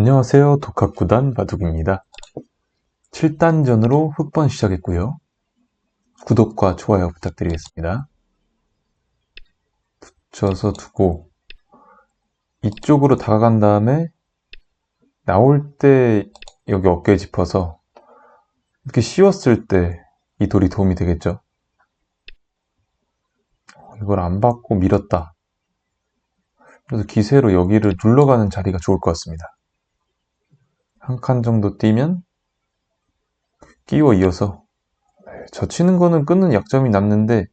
안녕하세요. 독학구단 바둑입니다. 7단전으로 흑번 시작했고요. 구독과 좋아요 부탁드리겠습니다. 붙여서 두고 이쪽으로 다가간 다음에 나올 때 여기 어깨에 짚어서 이렇게 씌웠을 때 이 돌이 도움이 되겠죠. 이걸 안 받고 밀었다. 그래서 기세로 여기를 눌러가는 자리가 좋을 것 같습니다. 한 칸 정도 뛰면 끼워 이어서 네, 젖히는 거는 끊는 약점이 남는데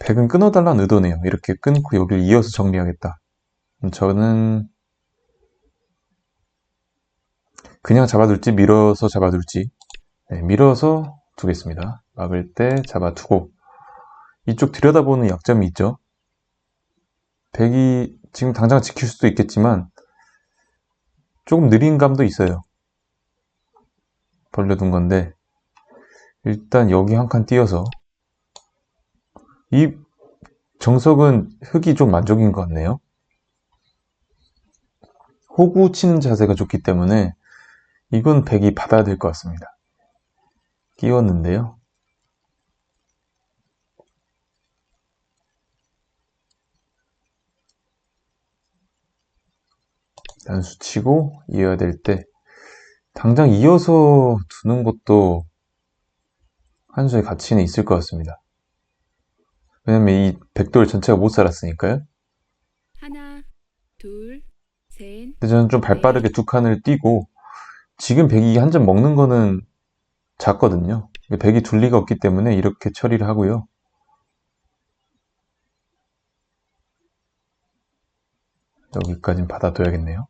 백은 끊어달라는 의도네요. 이렇게 끊고 여기를 이어서 정리하겠다. 저는 그냥 잡아둘지 밀어서 잡아둘지 네, 밀어서 두겠습니다. 막을 때 잡아두고 이쪽 들여다보는 약점이 있죠. 백이 지금 당장 지킬 수도 있겠지만 조금 느린 감도 있어요. 벌려둔 건데 일단 여기 한 칸 띄어서 이 정석은 흙이 좀 만족인 것 같네요. 호구 치는 자세가 좋기 때문에 이건 백이 받아야 될 것 같습니다. 끼웠는데요. 단수 치고 이어야 될 때 당장 이어서 두는 것도 한 수의 가치는 있을 것 같습니다. 왜냐면 이 백돌 전체가 못 살았으니까요. 하나, 둘, 셋, 근데 저는 좀 발 빠르게 두 칸을 뛰고 지금 백이 한 점 먹는 거는 작거든요. 백이 둘 리가 없기 때문에 이렇게 처리를 하고요. 여기까지는 받아둬야겠네요.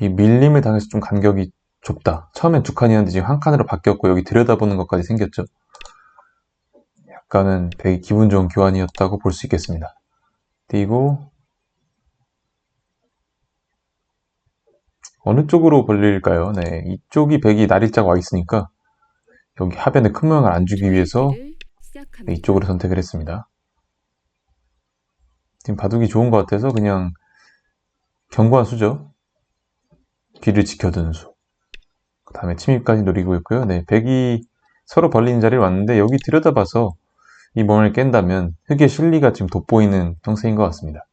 이 밀림을 당해서 좀 간격이 좁다. 처음엔 두 칸이었는데 지금 한 칸으로 바뀌었고 여기 들여다보는 것까지 생겼죠. 약간은 백이 기분 좋은 교환이었다고 볼 수 있겠습니다. 띄고 어느 쪽으로 벌릴까요? 네, 이쪽이 백이 날일자가 와 있으니까 여기 하변에 큰 모양을 안 주기 위해서. 네, 이쪽으로 선택을 했습니다. 지금 바둑이 좋은 것 같아서 그냥 견고한 수죠. 귀를 지켜두는 수. 그 다음에 침입까지 노리고 있고요. 네, 백이 서로 벌리는 자리를 왔는데 여기 들여다봐서 이 멍을 깬다면 흙의 실리가 지금 돋보이는 형세인 것 같습니다.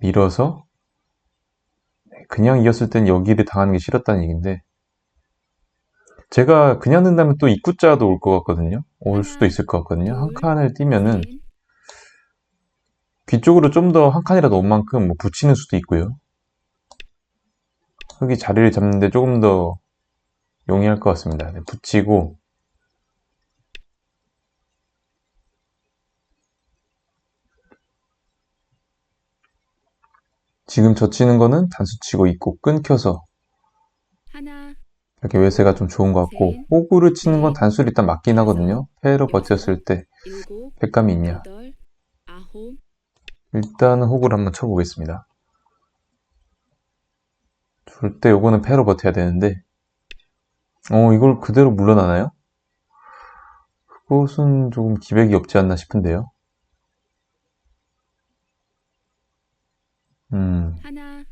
밀어서 네, 그냥 이었을 땐 여기를 당하는 게 싫었다는 얘기인데 제가 그냥 든다면 또 입구자도 올 것 같거든요. 올 수도 있을 것 같거든요. 한 칸을 띄면은 셋, 귀 쪽으로 좀 더 한 칸이라도 온 만큼 뭐 붙이는 수도 있고요. 흙이 자리를 잡는데 조금 더 용이할 것 같습니다. 네, 붙이고 지금 젖히는 거는 단수 치고 있고 끊겨서 이렇게 외세가 좀 좋은 것 같고 셋, 호구를 치는 건 넷, 단수를 일단 맞긴 하거든요. 패로 버텼을 때 백감이 있냐. 일단은 호구를 한번 쳐보겠습니다. 줄때 요거는 패로 버텨야 되는데 어 이걸 그대로 물러나나요? 그것은 조금 기백이 없지 않나 싶은데요. 음 하나,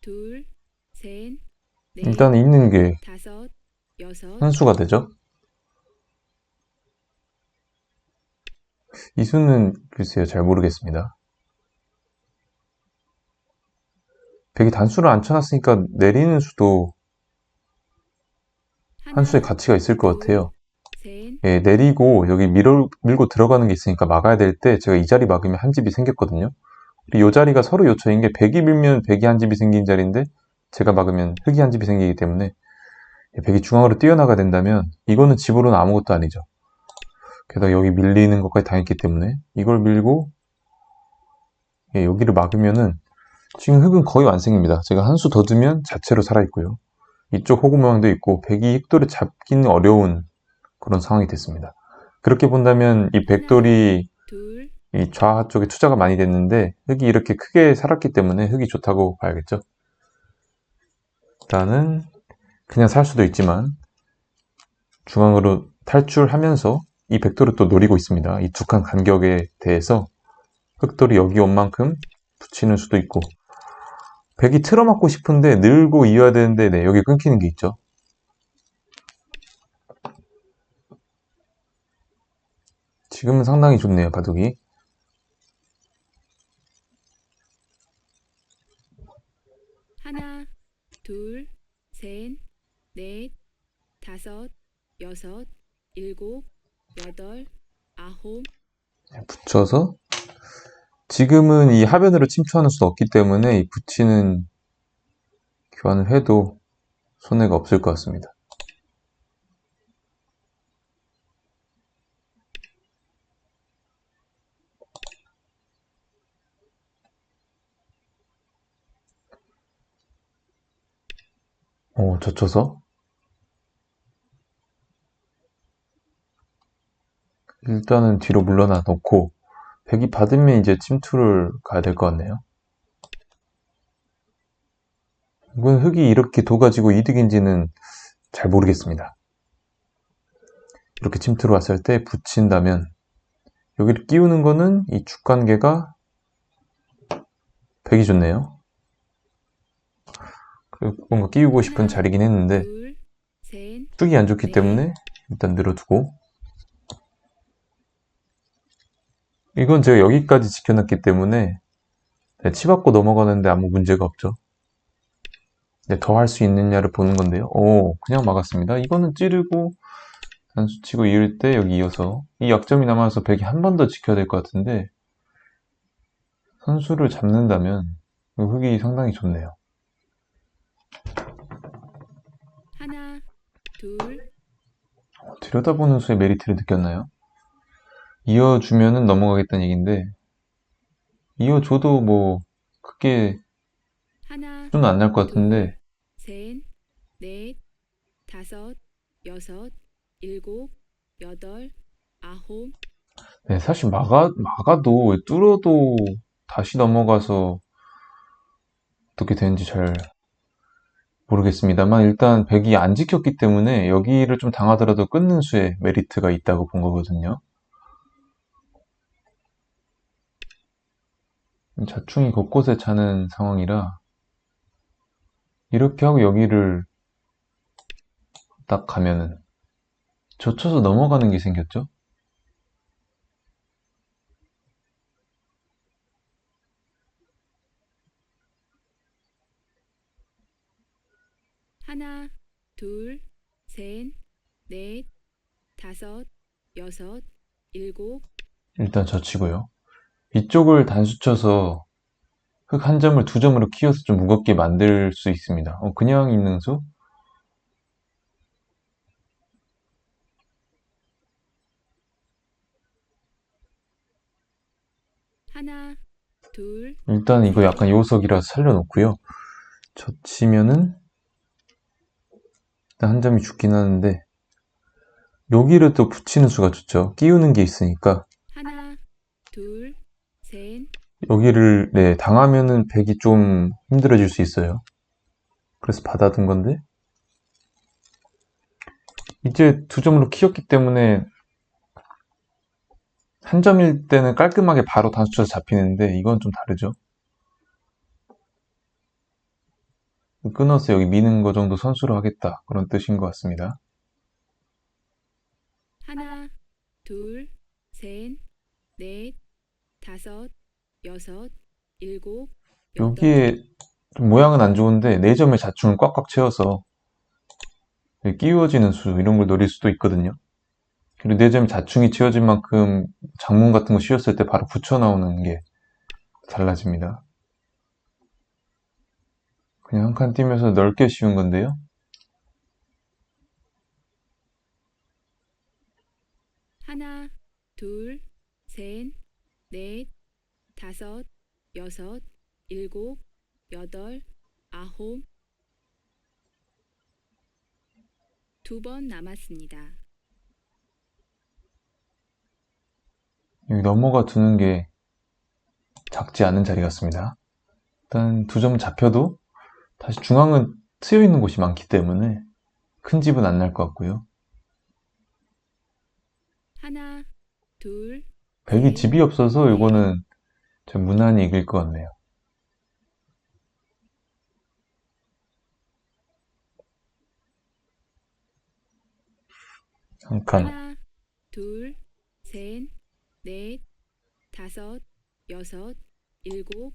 둘, 셋, 넷, 일단 있는 게 다섯, 여섯, 한 수가 되죠. 이 수는 글쎄요 잘 모르겠습니다. 백이 단수를 안 쳐놨으니까 내리는 수도 한 수의 가치가 있을 것 같아요. 셋, 예, 내리고 여기 밀어, 밀고 들어가는 게 있으니까 막아야 될 때 제가 이 자리 막으면 한 집이 생겼거든요. 이 자리가 서로 요처인 게 백이 밀면 백이 한 집이 생긴 자리인데 제가 막으면 흙이 한 집이 생기기 때문에 예, 백이 중앙으로 뛰어나가 된다면 이거는 집으로는 아무것도 아니죠. 게다가 여기 밀리는 것까지 당했기 때문에 이걸 밀고 예, 여기를 막으면은 지금 흙은 거의 완성입니다. 제가 한 수 더 두면 자체로 살아있고요. 이쪽 호구 모양도 있고 백이 흑돌을 잡기는 어려운 그런 상황이 됐습니다. 그렇게 본다면 이 백돌이 둘, 이 좌하 쪽에 투자가 많이 됐는데 흙이 이렇게 크게 살았기 때문에 흙이 좋다고 봐야겠죠. 일단은 그냥 살 수도 있지만 중앙으로 탈출하면서 이 백돌을 또 노리고 있습니다. 이 두 칸 간격에 대해서 흑돌이 여기 온 만큼 붙이는 수도 있고 백이 틀어막고 싶은데 늘고 이어야 되는데 네, 여기 끊기는 게 있죠. 지금은 상당히 좋네요, 바둑이. 하나, 둘, 셋, 넷, 다섯, 여섯, 일곱, 여덟, 아홉, 붙여서 지금은 이 하변으로 침투하는 수는 없기 때문에 이 붙이는 교환을 해도 손해가 없을 것 같습니다. 오, 젖혀서 일단은 뒤로 물러나 놓고 백이 받으면 이제 침투를 가야 될 것 같네요. 이건 흙이 이렇게 둬가지고 이득인지는 잘 모르겠습니다. 이렇게 침투를 왔을 때 붙인다면 여기를 끼우는 거는 이 축관계가 백이 좋네요. 그 뭔가 끼우고 싶은 자리긴 했는데 축이 안 좋기 때문에 일단 늘어두고 이건 제가 여기까지 지켜놨기 때문에 네, 치받고 넘어가는데 아무 문제가 없죠. 네, 더할 수 있느냐를 보는 건데요. 오, 그냥 막았습니다. 이거는 찌르고 단수 치고 이을 때 여기 이어서 이 약점이 남아서 백이 한 번 더 지켜야 될 것 같은데 선수를 잡는다면 그 흙이 상당히 좋네요. 하나, 둘, 들여다보는 수의 메리트를 느꼈나요? 이어주면은 넘어가겠다는 얘기인데 이어줘도 뭐 크게 하나, 수는 안날 것 같은데 셋, 넷, 다섯, 여섯, 일곱, 여덟, 아홉, 네, 사실 막아, 막아도 뚫어도 다시 넘어가서 어떻게 되는지 잘 모르겠습니다만 일단 백이 안 지켰기 때문에 여기를 좀 당하더라도 끊는 수에 메리트가 있다고 본 거거든요. 자충이 곳곳에 차는 상황이라 이렇게 하고 여기를 딱 가면은 젖혀서 넘어가는 게 생겼죠. 하나, 둘, 셋, 넷, 다섯, 여섯, 일곱, 일단 젖히고요. 이쪽을 단수 쳐서 흙 한 점을 두 점으로 키워서 좀 무겁게 만들 수 있습니다. 어, 그냥 있는 수? 하나, 둘, 일단 이거 약간 요석이라서 살려놓고요. 젖히면은 일단 한 점이 죽긴 하는데 여기를 또 붙이는 수가 좋죠. 끼우는 게 있으니까 하나, 둘, 셋, 여기를 네, 당하면은 백이 좀 힘들어질 수 있어요. 그래서 받아둔 건데 이제 두 점으로 키웠기 때문에 한 점일 때는 깔끔하게 바로 단수쳐서 잡히는데 이건 좀 다르죠. 끊어서 여기 미는 거 정도 선수로 하겠다 그런 뜻인 것 같습니다. 하나, 둘, 셋, 넷, 다섯, 여섯, 일곱, 여기에 좀 모양은 안 좋은데 네 점의 자충을 꽉꽉 채워서 끼워지는 수 이런 걸 노릴 수도 있거든요. 그리고 네 점의 자충이 채워진 만큼 장문 같은 거 씌웠을 때 바로 붙여 나오는 게 달라집니다. 그냥 한 칸 띄면서 넓게 씌운 건데요. 하나, 둘, 셋, 넷, 다섯, 여섯, 일곱, 여덟, 아홉. 두 번 남았습니다. 여기 넘어가 두는 게 작지 않은 자리 같습니다. 일단 두 점 잡혀도 다시 중앙은 트여 있는 곳이 많기 때문에 큰 집은 안 날 것 같고요. 하나, 둘, 백이 네. 집이 없어서 네. 이거는 좀 무난히 이길 것 같네요. 한 칸. 하나, 둘, 셋, 넷, 다섯, 여섯, 일곱,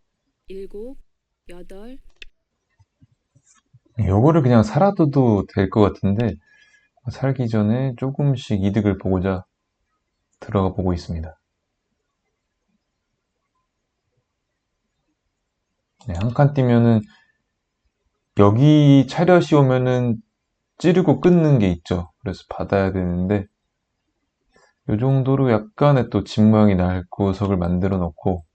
일곱, 여덟, 요거를 그냥 살아둬도 될 것 같은데, 살기 전에 조금씩 이득을 보고자 들어가 보고 있습니다. 네, 한칸 뛰면은, 여기 차렷이 오면은 찌르고 끊는 게 있죠. 그래서 받아야 되는데, 요 정도로 약간의 또 집 모양이 날 구석을 만들어 놓고,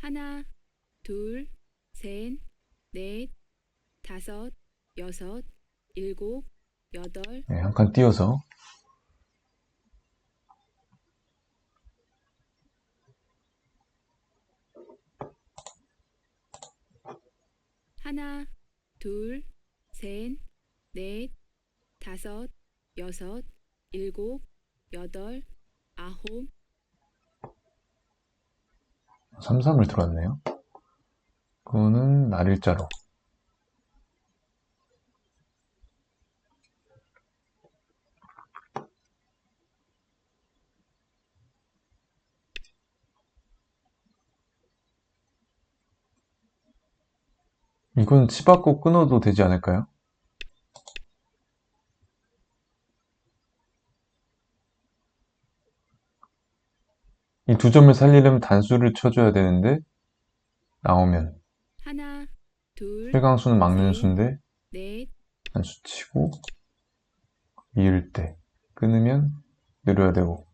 하나, 둘, 셋, 넷, 다섯, 여섯, 일곱, 여덟, 네, 한 칸 띄어서, 하나, 둘, 셋, 넷, 다섯, 여섯, 일곱, 여덟, 아홉, 삼삼을 들었네요. 그거는 날일자로. 이건 치 받고 끊어도 되지 않을까요? 이 두 점을 살리려면 단수를 쳐줘야 되는데 나오면. 하나, 둘, 최강수는 막는 수인데 넷, 단수 치고 이을 때 끊으면 늘어야 되고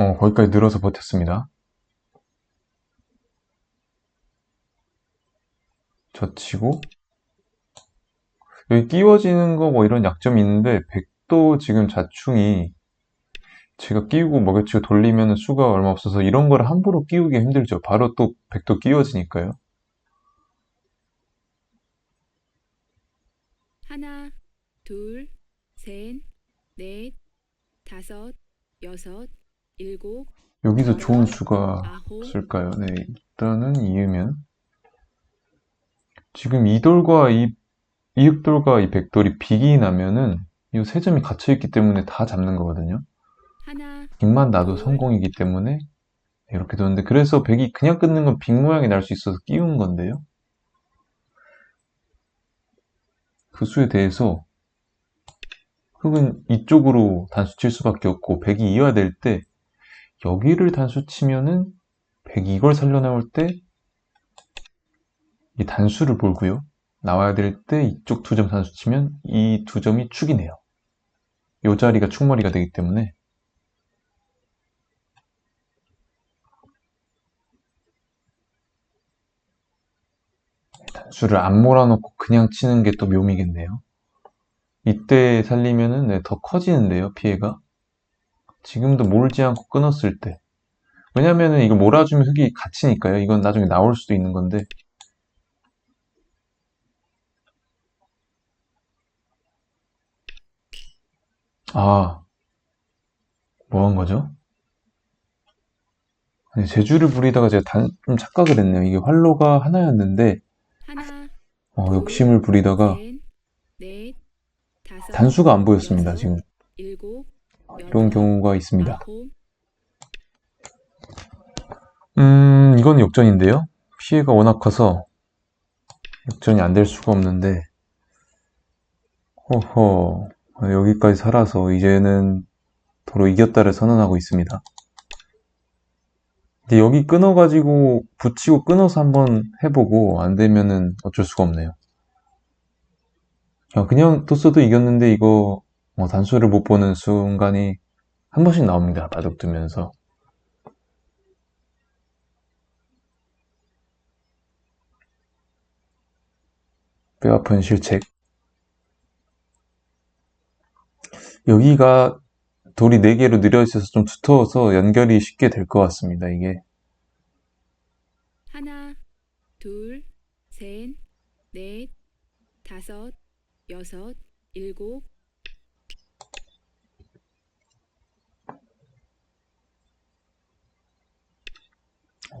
어, 거기까지 늘어서 버텼습니다. 젖히고 여기 끼워지는 거 뭐 이런 약점이 있는데 백도 지금 자충이 제가 끼우고 먹여치고 돌리면 수가 얼마 없어서 이런 거를 함부로 끼우기 힘들죠. 바로 또 백도 끼워지니까요. 하나, 둘, 셋, 넷, 다섯, 여섯, 일곱, 여기서 좋은 수가 아홉, 없을까요? 네, 일단은 이으면 지금 이 돌과 이 이흑돌과 이 백돌이 빅이 나면은 이 세 점이 갇혀 있기 때문에 다 잡는 거거든요. 하나, 빅만 나도 둘. 성공이기 때문에 이렇게 뒀는데 그래서 백이 그냥 끊는 건 빅 모양이 날 수 있어서 끼운 건데요. 그 수에 대해서 흑은 이쪽으로 단수 칠 수밖에 없고 백이 이어야 될 때 여기를 단수 치면은 백이 이걸 살려나올 때 이 단수를 볼고요. 나와야 될 때 이쪽 두 점 단수 치면 이 두 점이 축이네요. 요 자리가 축머리가 되기 때문에 단수를 안 몰아놓고 그냥 치는 게 또 묘미겠네요. 이때 살리면은 네, 더 커지는데요, 피해가. 지금도 몰지 않고 끊었을 때. 왜냐면은 이거 몰아주면 흙이 갇히니까요. 이건 나중에 나올 수도 있는 건데. 아, 뭐 한 거죠? 아니, 제주를 부리다가 제가 단, 좀 착각을 했네요. 이게 활로가 하나였는데, 하나, 어, 욕심을 부리다가 셋, 넷, 다섯, 단수가 안 보였습니다, 여섯, 지금. 일곱, 이런 경우가 있습니다. 아홉, 음, 이건 역전인데요. 피해가 워낙 커서 역전이 안 될 수가 없는데, 허허, 여기까지 살아서 이제는 도로 이겼다를 선언하고 있습니다. 근데 여기 끊어가지고 붙이고 끊어서 한번 해보고 안 되면은 어쩔 수가 없네요. 야, 그냥 뒀어도 이겼는데 이거 뭐 단수를 못 보는 순간이 한 번씩 나옵니다. 바둑 두면서. 뼈 아픈 실책. 여기가 돌이 4개로 느려 있어서 좀 두터워서 연결이 쉽게 될 것 같습니다. 이게 하나, 둘, 셋, 넷, 다섯, 여섯, 일곱,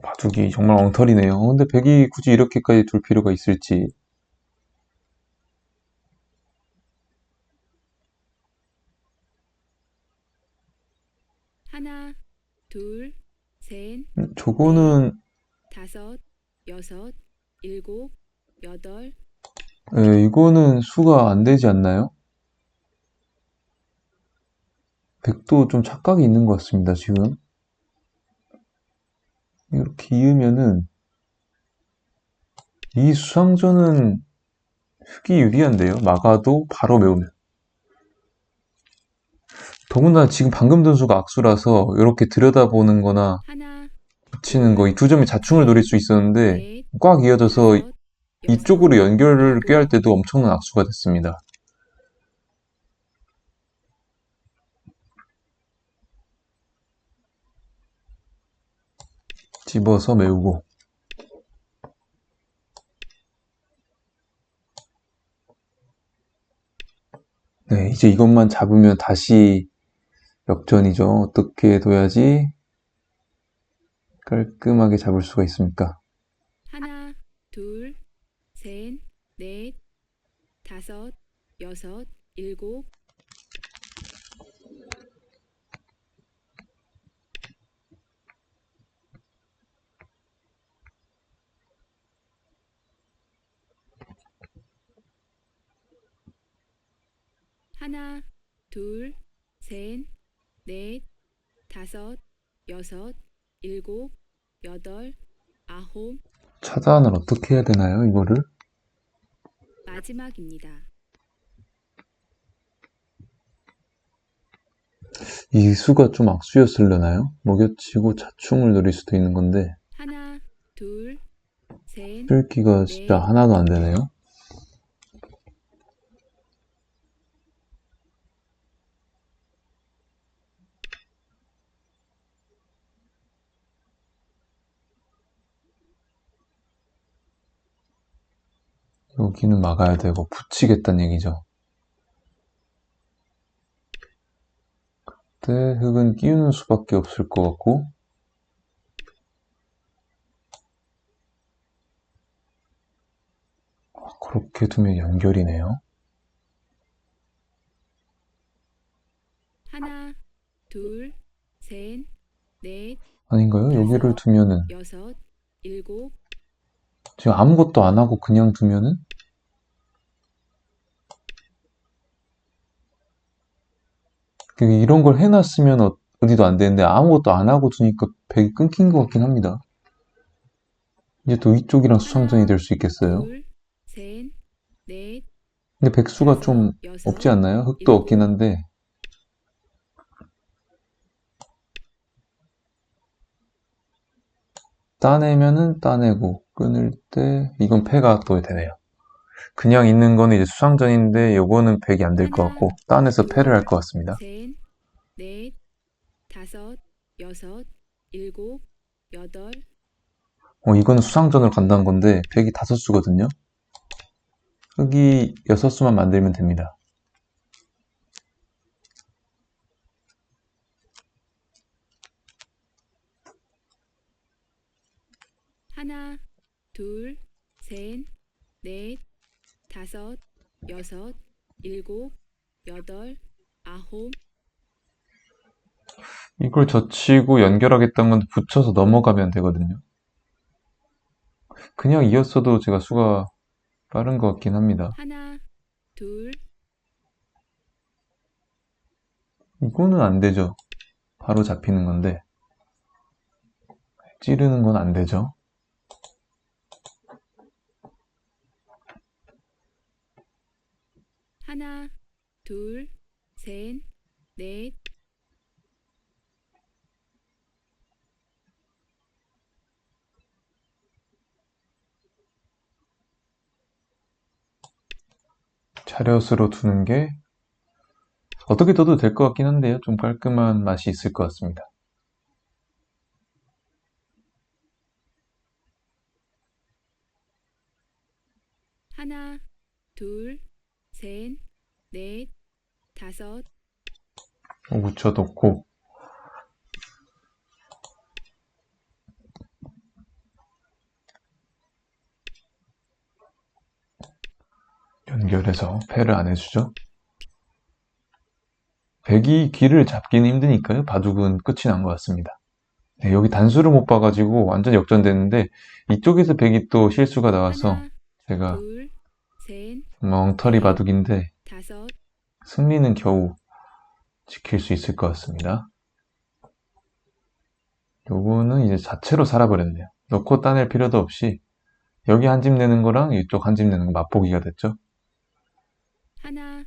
바둑이 정말 엉터리네요. 어, 근데 백이 굳이 이렇게까지 둘 필요가 있을지. 하나, 둘, 셋, 음, 저거는 다섯, 여섯, 일곱, 여덟, 예, 이거는 수가 안 되지 않나요? 백도 좀 착각이 있는 것 같습니다, 지금. 이렇게 이으면은, 이 수상전은 흑이 유리한데요? 막아도 바로 메우면. 더군다나 지금 방금 둔수가 악수라서 이렇게 들여다보는 거나 붙이는 거, 이 두 점이 자충을 노릴 수 있었는데, 넷, 꽉 이어져서 이쪽으로 연결을 꾀할 때도 엄청난 악수가 됐습니다. 집어서 메우고 네, 이제 이것만 잡으면 다시 역전이죠. 어떻게 둬야지 깔끔하게 잡을 수가 있습니까? 하나, 둘, 셋, 넷, 다섯, 여섯, 일곱, 하나, 둘, 셋, 넷, 다섯, 여섯, 일곱, 여덟, 아홉, 차단을 어떻게 해야 되나요, 이거를? 마지막입니다. 이 수가 좀 악수였으려나요? 먹여치고 자충을 노릴 수도 있는 건데 하나, 둘, 셋, 뚫기가 진짜 하나도 안 되네요. 여기는 막아야 되고 붙이겠다는 얘기죠. 그때 흙은 끼우는 수밖에 없을 것 같고 아, 그렇게 두면 연결이네요. 하나, 둘, 셋, 넷, 아닌가요? 여기를 두면은 여섯, 일곱, 지금 아무것도 안 하고 그냥 두면은 이런 걸 해놨으면 어- 어디도 안 되는데 아무것도 안 하고 두니까 백이 끊긴 것 같긴 합니다. 이제 또 이쪽이랑 수상전이 될 수 있겠어요. 근데 백수가 좀 없지 않나요? 흙도 없긴 한데 따내면은 따내고 끊을 때 이건 패가 또 되네요. 그냥 있는 거는 이제 수상전인데 요거는 백이 안 될 것 같고 따내서 패를 할 것 같습니다. 셋, 넷, 다섯, 여섯, 일곱, 여덟, 어, 이거는 수상전으로 간다는 건데 백이 다섯 수거든요. 흙이 여섯 수만 만들면 됩니다. 하나, 둘, 셋, 넷, 다섯, 여섯, 일곱, 여덟, 아홉, 이걸 젖히고 연결하겠다는 건 붙여서 넘어가면 되거든요. 그냥 이었어도 제가 수가 빠른 것 같긴 합니다. 하나, 둘, 이거는 안 되죠. 바로 잡히는 건데. 찌르는 건 안 되죠. 하나, 둘, 셋, 넷, 차렷으로 두는 게 어떻게 둬도 될 것 같긴 한데요. 좀 깔끔한 맛이 있을 것 같습니다. 하나, 둘, 셋, 넷, 다섯, 묻혀놓고 연결해서 패를 안 해주죠. 백이 귀를 잡기는 힘드니까요. 바둑은 끝이 난 것 같습니다. 네, 여기 단수를 못 봐가지고 완전 역전됐는데 이쪽에서 백이 또 실수가 나와서 하나, 제가 둘, 셋, 멍터리 바둑인데 승리는 겨우 지킬 수 있을 것 같습니다. 요거는 이제 자체로 살아버렸네요. 넣고 따낼 필요도 없이 여기 한 집 내는 거랑 이쪽 한 집 내는 거 맛보기가 됐죠. 하나,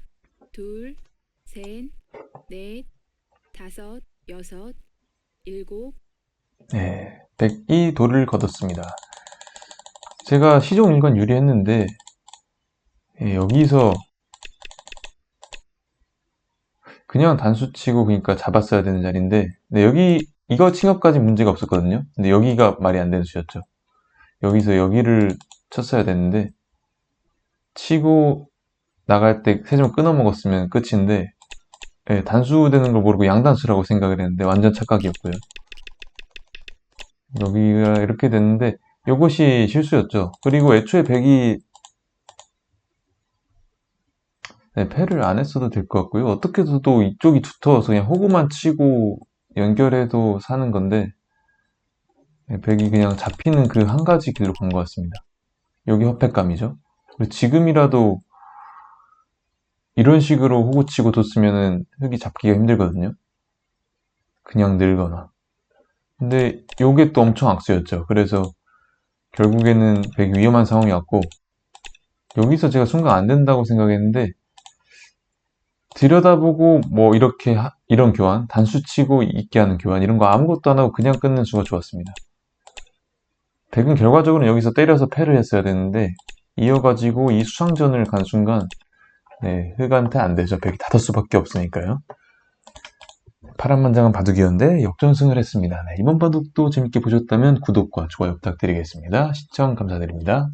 둘, 셋, 넷, 다섯, 여섯, 일곱, 네, 백이 돌을 거뒀습니다. 제가 시종 일관 유리했는데 예, 여기서 그냥 단수 치고 그러니까 잡았어야 되는 자리인데 근데 여기 이거 칭업까지 문제가 없었거든요. 근데 여기가 말이 안 되는 수였죠. 여기서 여기를 쳤어야 되는데 치고 나갈 때 세 점 끊어 먹었으면 끝인데 예, 단수 되는 걸 모르고 양단수라고 생각을 했는데 완전 착각이었고요. 여기가 이렇게 됐는데 이것이 실수였죠. 그리고 애초에 백이 네, 패를 안 했어도 될 것 같고요. 어떻게 해서도 이쪽이 두터워서 그냥 호구만 치고 연결해도 사는 건데 네, 백이 그냥 잡히는 그 한 가지 길로 간 것 같습니다. 여기. 그리고 지금이라도 이런 식으로 호구 치고 뒀으면은 흙이 잡기가 힘들거든요. 그냥 늘거나. 근데 요게 또 엄청 악수였죠. 그래서 결국에는 되게 위험한 상황이 왔고 여기서 제가 순간 안 된다고 생각했는데 들여다보고 뭐 이렇게 하- 이런 교환, 단수 치고 있게 하는 교환 이런 거 아무것도 안 하고 그냥 끊는 수가 좋았습니다. 백은 결과적으로 여기서 때려서 패를 했어야 되는데 이어가지고 이 수상전을 간 순간 네, 흑한테 안 되죠. 백이 다섯 수밖에 없으니까요. 파란만장한 바둑이었는데 역전승을 했습니다. 네, 이번 바둑도 재밌게 보셨다면 구독과 좋아요 부탁드리겠습니다. 시청 감사드립니다.